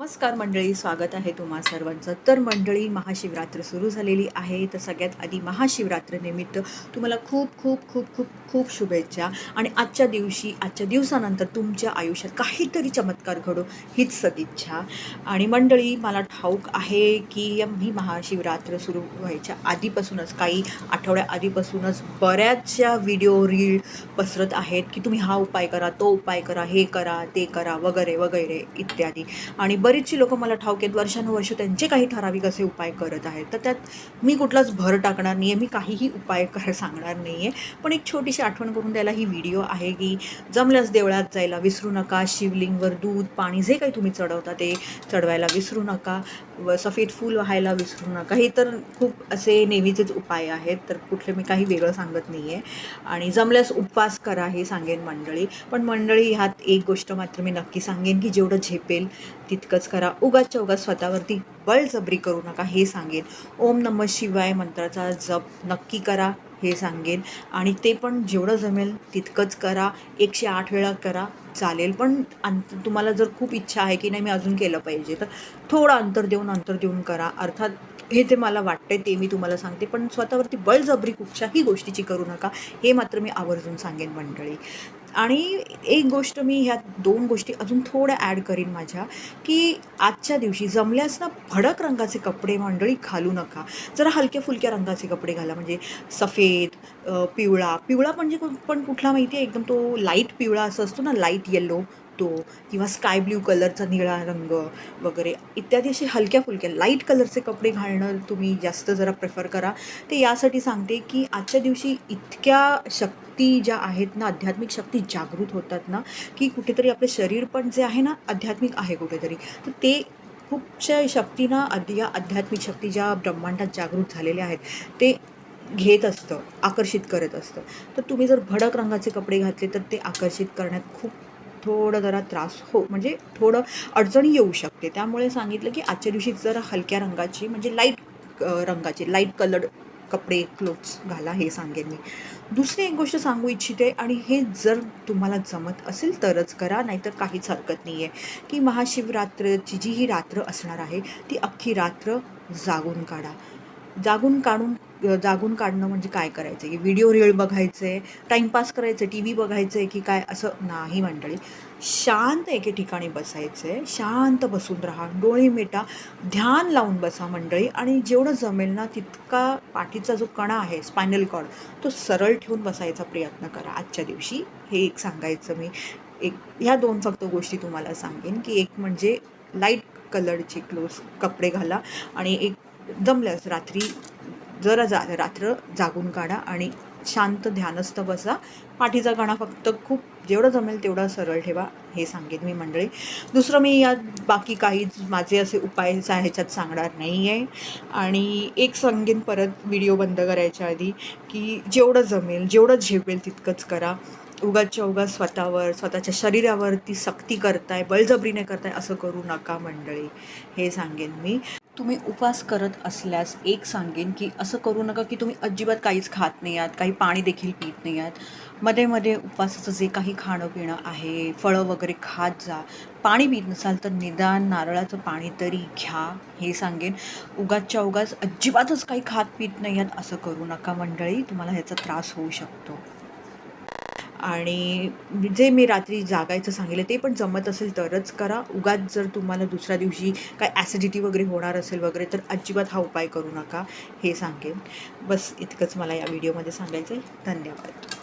नमस्कार मंडळी स्वागत आहे तुम्हा सर्वांचं. तर मंडळी महाशिवरात्र सुरू झालेली आहे. तर सगळ्यात आधी महाशिवरात्रीनिमित्त तुम्हाला खूप खूप खूप खूप खूप शुभेच्छा. आणि आजच्या दिवशी आजच्या दिवसानंतर तुमच्या आयुष्यात काहीतरी चमत्कार घडो हीच सदिच्छा. आणि मंडळी मला ठाऊक आहे की मी महाशिवरात्र सुरू व्हायच्या आधीपासूनच काही आठवड्या आधीपासूनच बऱ्याचशा व्हिडिओ रील पसरत आहेत की तुम्ही हा उपाय करा तो उपाय करा हे करा ते करा वगैरे वगैरे इत्यादी. आणि बरीचशी लोकं मला ठाऊक आहेत वर्षानुवर्ष त्यांचे काही ठराविक असे उपाय करत आहेत. तर त्यात मी कुठलाच भर टाकणार नाही आहे मी काहीही उपाय कर सांगणार नाही आहे पण एक छोटीशी आठवण करून द्यायला ही व्हिडिओ आहे की जमल्यास देवळात जायला विसरू नका शिवलिंगवर दूध पाणी जे काही तुम्ही चढवता ते चढवायला विसरू नका व सफेद फूल व्हायला विसरू नका. हे तर खूप असे नेहमीचेच उपाय आहेत तर कुठले मी काही वेगळं सांगत नाही आहे आणि जमल्यास उपवास करा हे सांगेन मंडळी. पण मंडळी ह्यात एक गोष्ट मात्र मी नक्की सांगेन की जेवढं झेपेल तितकंच करा. उगाचच्या उगाच स्वतःवरती बळजबरी करू नका हे सांगेन. ओम नम शिवाय मंत्राचा जप नक्की करा. हे सांगेन. आणि ते पण जेवढं जमेल तितकंच करा. एकशे आठ वेळा करा. चालेल. पण अंत तुम्हाला जर खूप इच्छा आहे की नाही मी अजून केलं पाहिजे तर थोडं अंतर देऊन अंतर देऊन करा. अर्थात हे ते मला वाटतंय ते मी तुम्हाला सांगते. पण स्वतःवरती बळजबरी कुठच्याही गोष्टीची करू नका. हे मात्र मी आवर्जून सांगेन मंडळी. आणि एक गोष्ट मी ह्या दोन गोष्टी अजून थोड्या ॲड करीन माझ्या की आजच्या दिवशी जमल्यास ना भडक रंगाचे कपडे मंडळी घालू नका. जरा हलक्या फुलक्या रंगाचे कपडे घाला म्हणजे सफेद पिवळा. पिवळा म्हणजे कु- पण कुठला माहिती आहे एकदम तो लाइट पिवळा असं असतो ना लाइट येल्लो तो किंवा स्काय ब्ल्यू कलरचा निळा रंग वगैरे इत्यादी असे हलक्या फुलक्या लाइट कलरचे कपडे घालणं तुम्ही जास्त जरा प्रेफर करा. ते यासाठी सांगते की आजच्या दिवशी इतक्या शक्ती ज्या आहेत ना आध्यात्मिक शक्ती जागृत होतात ना की कुठेतरी आपलं शरीर पण जे आहे ना आध्यात्मिक आहे कुठेतरी. तर ते खूपशा शक्तींना अध या आध्यात्मिक शक्ती ज्या ब्रह्मांडात जागृत झालेल्या आहेत ते घेत असतं आकर्षित करत असतं. तर तुम्ही जर भडक रंगाचे कपडे घातले तर ते आकर्षित करण्यात खूप थोडं जरा त्रास हो म्हणजे थोडं अडचणी येऊ शकते. त्यामुळे सांगितलं की आजच्या दिवशी जरा हलक्या रंगाची म्हणजे लाइट रंगाची लाइट कलर्ड कपडे क्लोथ्स घाला हे सांगेन मी. दुसरी एक गोष्ट सांगू इच्छिते आणि हे जर तुम्हाला जमत असेल तरच करा नाहीतर काहीच हरकत नाही आहे की महाशिवरात्रची जी ही रात्र असणार आहे ती अख्खी रात्र जागून काढा. जागून काढून जागून काढणं म्हणजे काय करायचं की व्हिडिओ रील बघायचे टाईमपास करायचं टी व्ही बघायचं की काय असं नाही मंडळी. शांत एके ठिकाणी बसायचं आहे शांत बसून राहा डोळे मिटा ध्यान लावून बसा मंडळी. आणि जेवढं जमेल ना तितका पाठीचा जो कणा आहे स्पायनल कॉर्ड तो सरळ ठेवून बसायचा प्रयत्न करा. आजच्या दिवशी हे एक सांगायचं मी. एक ह्या दोन फक्त गोष्टी तुम्हाला सांगेन की एक म्हणजे लाइट कलरचे क्लोज कपडे घाला आणि एक जमल्यास रात्री जरा जा रात्र जागून काढा आणि शांत ध्यानस्थ बसा. पाठीचा गाणा फक्त खूप जेवढं जमेल तेवढं सरळ ठेवा हे सांगेन मी मंडळी. दुसरं मी यात बाकी काहीच माझे असे उपाय ह्याच्यात सांगणार नाही आहे आणि एक सांगेन परत व्हिडिओ बंद करायच्या आधी की जेवढं जमेल जेवढं झेपेल तितकंच करा. उगाच्या उगाच स्वतःवर स्वतःच्या शरीरावरती सक्ती करताय बळजबरीने करताय असं करू नका मंडळी. हे सांगेन मी. तुम्ही उपवास करत असल्यास एक सांगेन की असं करू नका की तुम्ही अजिबात काहीच खात नाही आहात काही पाणी देखील पित नाही आहात. मध्ये मध्ये उपवासाचं जे काही खाणं पिणं आहे फळं वगैरे खात जा. पाणी पित नसाल तर निदान नारळाचं पाणी तरी घ्या हे सांगेन. उगाचच्या उगाच अजिबातच काही खात पित नाही आहात असं करू नका मंडळी तुम्हाला ह्याचा त्रास होऊ शकतो. आणि जे मी रात्री जागायचं सांगितलं ते पण जमत असेल तरच करा. उगाच जर तुम्हाला दुसऱ्या दिवशी काय ॲसिडिटी वगैरे होणार असेल वगैरे तर अजिबात हा उपाय करू नका हे सांगेन. बस इतकंच मला या व्हिडिओमध्ये सांगायचं आहे धन्यवाद.